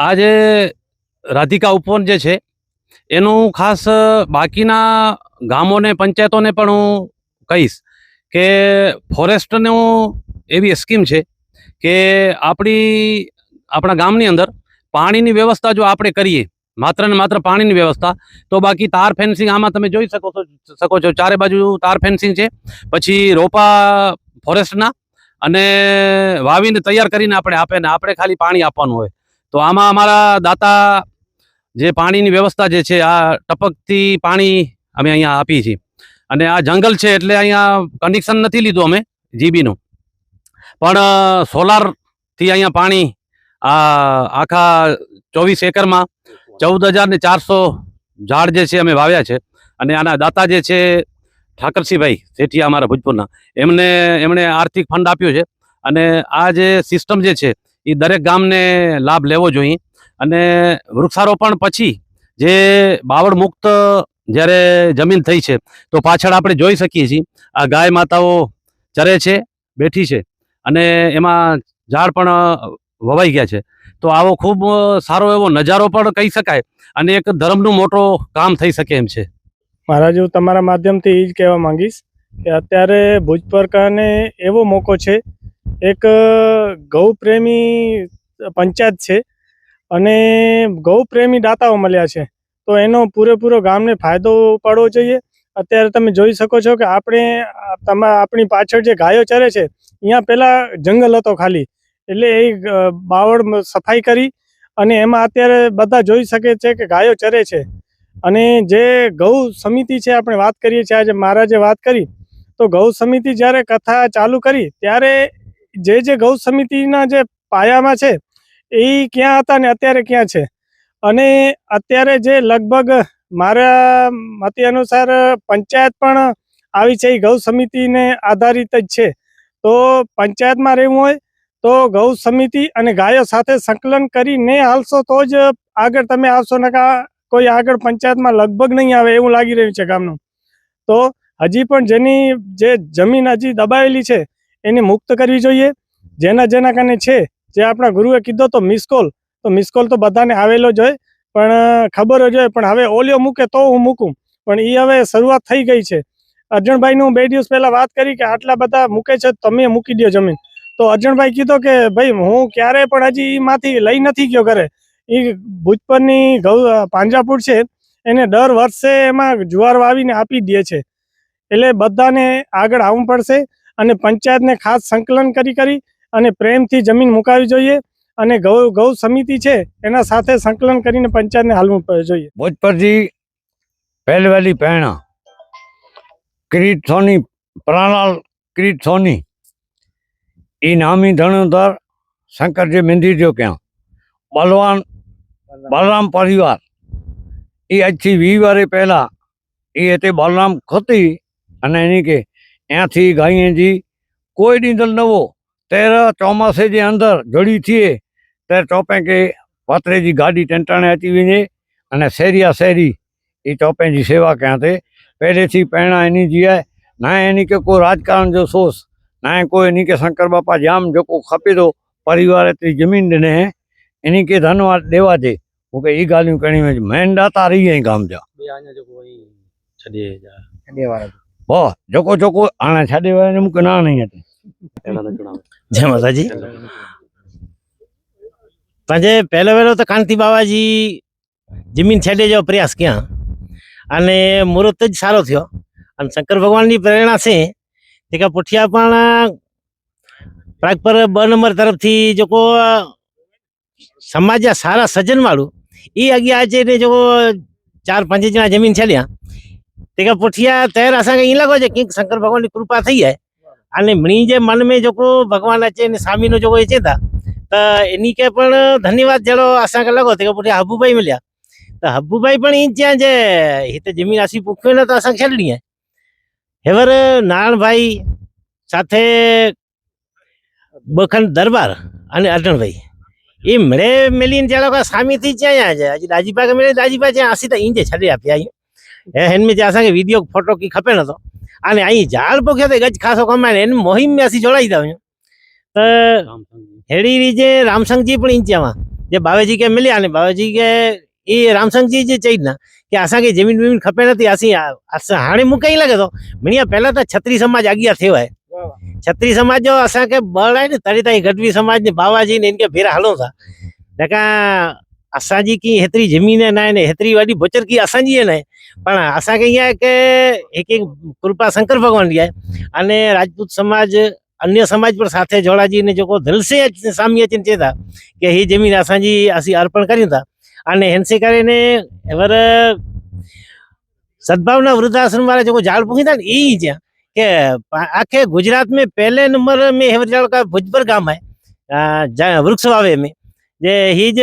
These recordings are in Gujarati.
આ જે રાધિકા ઉપવન જે છે, એનું ખાસ બાકીના ગામોને, પંચાયતોને પણ હું કહીશ કે ફોરેસ્ટનું એવી સ્કીમ છે કે આપણી, આપણા ગામની અંદર પાણીની વ્યવસ્થા જો આપણે કરીએ, માત્ર ને માત્ર પાણીની વ્યવસ્થા, તો બાકી તાર ફેન્સિંગ આમાં તમે જોઈ શકો છો શકો છો, ચારે બાજુ તાર ફેન્સિંગ છે, પછી રોપા ફોરેસ્ટના અને વાવીને તૈયાર કરીને આપણે આપે ને આપણે ખાલી પાણી આપવાનું હોય. તો આમાં અમારા દાતા જે પાણીની વ્યવસ્થા જે છે, આ ટપકથી પાણી અમે અહીંયા આપીએ છીએ. અને આ જંગલ છે એટલે અહીંયા કનેક્શન નથી લીધું અમે જીબીનું. પણ સોલારથી અહીંયા પાણી આ આખા ચોવીસ એકરમાં ચૌદ હજાર ચારસો ઝાડ જે છે અમે વાવ્યા છે. અને આના દાતા જે છે, ઠાકરસિંહભાઈ શેઠિયા અમારા ભોજપુરના, એમને, એમણે આર્થિક ફંડ આપ્યો છે. અને આ જે સિસ્ટમ જે છે એ દરેક ગામને લાભ લેવો જોઈએ. અને વૃક્ષારોપણ પછી જે બાવળ મુક્ત જ્યારે જમીન થઈ છે, તો પાછળ આપણે જોઈ શકીએ છીએ, આ ગાય માતાઓ ચરે છે, બેઠી છે. અને એમાં ઝાડ પણ વવાઈ ગયા છે. તો આવો ખૂબ સારો એવો નજારો પણ કહી શકાય અને એક ધર્મનું મોટો કામ થઈ શકે એમ છે. મહારાજ, હું તમારા માધ્યમથી એ જ કહેવા માંગીશ કે અત્યારે ભુજ પરકાને એવો મોકો છે એક ગૌ પ્રેમી પંચાયત છે અને ગૌ પ્રેમી દાતાઓ મળ્યા છે. તો એનો પૂરેપૂરો ગામને ફાયદો ઉપાડવો જોઈએ. અત્યારે તમે જોઈ શકો છો કે આપણે, તમા, આપણી પાછળ જે ગાયો ચરે છે અહીંયા પહેલાં જંગલ હતો ખાલી. એટલે એ બાવળ સફાઈ કરી અને એમાં અત્યારે બધા જોઈ શકે છે કે ગાયો ચરે છે. અને જે ગૌ સમિતિ છે, આપણે વાત કરીએ છીએ, આજે મહારાજે વાત કરી. તો ગૌ સમિતિ જ્યારે કથા ચાલુ કરી, ત્યારે જે જે ગૌ સમિતિના જે પાયામાં છે, એ ક્યાં હતા ને અત્યારે ક્યાં છે? અને અત્યારે જે લગભગ મારા મતે અનુસાર પંચાયત પણ આવી છે, એ ગૌ સમિતિને આધારિત જ છે. તો પંચાયતમાં રહેવું હોય તો ગૌ સમિતિ અને ગાયો સાથે સંકલન કરીને હાલશો તો જ આગળ તમે આવશો નકા કોઈ આગળ પંચાયતમાં લગભગ નહીં આવે એવું લાગી રહ્યું છે ગામનું. તો હજી પણ જેની જે જમીન હજી દબાયેલી છે એને મુક્ત કરવી જોઈએ. જેના જેના કારણે છે, જે આપણા ગુરુએ કીધો તો મિસકોલ તો મિસકોલ તો બધાને આવેલો જ હોય. પણ ખબર જ હોય, પણ હવે ઓલિયો મૂકે તો હું મૂકું. પણ એ હવે શરૂઆત થઈ ગઈ છે. અર્જણભાઈનું બે દિવસ પહેલાં વાત કરી કે આટલા બધા મૂકે છે, તમે મૂકી દો જમીન. તો અર્જણભાઈ કીધો કે, ભાઈ, હું ક્યારે પણ હજી એમાંથી લઈ નથી ગયો ઘરે. એ ભૂજપરની ગૌ પાંજાપુર છે. એને દર વર્ષે એમાં જુવાર વાવીને આપી દે છે. એટલે બધાને આગળ આવવું પડશે. અને પંચાયતને ખાસ સંકલન કરી કરી અને પ્રેમથી જમીન મુકાવી જોઈએ અને ગૌ ગૌ સમિતિ છે એના સાથે સંકલન કરીને પંચાયતને હાલવું જોઈએ. ભોજપરજી પહેલવેલી પહેણા, કિરીટ સોની, પ્રાણાલ કિરીટ સોની એ નામી ધણોધર શંકરજી મેંદીજો ક્યાં? બલવાન, બલરામ પરિવાર. એ આજથી વી વારે પહેલાં એ હતી બલરામ ખોતી અને એની કે ત્યાંથી ગાઈએજી કોઈ ડીંદલ નવો. તેર ચોમાસે જે અંદર જડી થઈએ ત્યારે ચોપે કે પાત્રેજી ગાડી ટેન્ટાણે હતી વિને અને શેરિયા શેરી એ ચોપેજી સેવા ક્યાં તે પહેલેથી પહેણા એની જીએ ના એની કે કોઈ રાજકારણ જો સોસ ના કોઈ એની કે શંકર બાપા જામ જો કોઈ ખપી દો પરિવારે તે જમીન ને એની કે ધનવાદ દેવા દે. હું કે એ ગાલ્યું કણી મેં મેન દાતા રહી અહીં ગામ જા. હો જોકો જોકો આણા છાડી વાળાને મૂકે ના નહીં હતી જય માતાજી. આજે પહેલો વહેલો તો કાંતિ બાવાજી જમીન છેડે જેવો પ્રયાસ ક્યાં? અને મુહૂર્ત જ સારો થયો. અને શંકર ભગવાનની પ્રેરણા છે તે કે પોઠિયાપાણા પ્રાગ પર બ નંબર તરફથી જો કો સમાજ સારા સજન વાળું એ આગળ આજે જો ચાર પાંચ જણા જમીન છેડ્યા. તે પોઠિયા તૈર असांखे ईअं लॻो जे की शंकर भॻवान जी कृपा थी आहे અને મણી જે મન મેં જોકો ભગવાન છે ને સ્વામીનો જોકો એ છે તા તો એની કે પણ ધન્યવાદ જેડો અસાંખે લગો? તે પોઠિયા હબુભાઈ મળ્યા. તો હબુભાઈ પણ ઈ જ્યાં જે હિત જમીન આસી પૂખ્યો ને તો અસાંખે છેડણી હેવર નારણભાઈ સાથે બખંડ દરબાર અને અર્જણભાઈ. એ મળે મેલીને જેડો સ્વામીથી જ્યાં છે. હજી દાજીબા કે મળે દાજીબા જ્યાં આસી તો ઈંજે છડી આપ્યા અહીંયા હેन में जैसा कि वीडियो फोटो की खपे न तो અને અહીં ઝાડ પોખ્યો તો ગજ ખાસો કમાય એને મોહિમ મેસી જોડાઈ દઉં તો હેડી રીજે રામસંગજી પણ ઇંચ્યામાં જે બાવેજી કે મળ્યા ને બાવેજી કે એ રામસંગજી જે ચઈ ના કે આસા કે જમીન બમીન ખપે નથી આસી હાણી મુકાઈ લાગે તો. મણિયા પહેલા તો છત્રી સમાજ આગિયા થયો હોય છત્રી સમાજ જો અસા કે બળાય ને તરી તારી ગઢવી સમાજ ને બાવાજી ને ઇનકે ભેરા હાલો સા લેકા असांजी की हेतिरी ज़मीन न आहिनि हेतिरी वॾी बुचर की असांजी न आहे પણ આશા કહીએ કે એક એક કૃપા શંકર ભગવાન રહ્યા અને રાજપૂત સમાજ, અન્ય સમાજ પર સાથે જોડાજીને જો ધલસે સામ્ય ચિંતા કે હી જમીન અસાંજી અસી અર્પણ કરી હતા અને હેનસે કરીને એવર સદભાવના વૃદ્ધાશ્રમ વાળા જો ઝાડ પૂકી હતા ને એ જ્યાં, કે આખે ગુજરાત में પહેલે નંબર મેં હેવર ઝાડ કા ભુજપર ગામ હે વૃક્ષ વાવે મેં, જે હિજ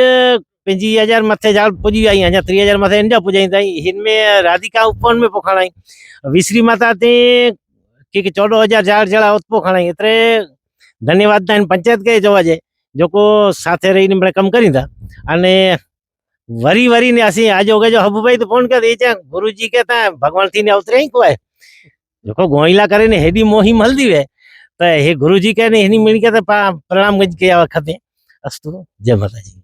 पंजी हजार मथे झाड़ पुजी आई अञा टीह हजार मथे इंडिया पुजाई ताईं हिन में राधिका उपवन में पोखाणाई विसरी माता ते કે ચૌદો હજાર ઝાડ જળા ઉત્પો ખણાઈ એટલે ધન્યવાદ થાય પંચાયત કે જોવા જાય જોકો સાથે રહીને આપણે કામ કરી હતા અને વરી વરીને અસી આજે ઓગે જો હબુભાઈ તો ફોન કરે એ ત્યાં ગુરુજી કે તા ભગવાન થી ને અવતરે અહીં કોય જોકો ગોઈલા કરીને હેડી મોહી મલદી વે તો હે ગુરુજી કે ને એની મિણી કે પ્રણામ ગજ કે આ વખતે અસ્તુ જય માતાજી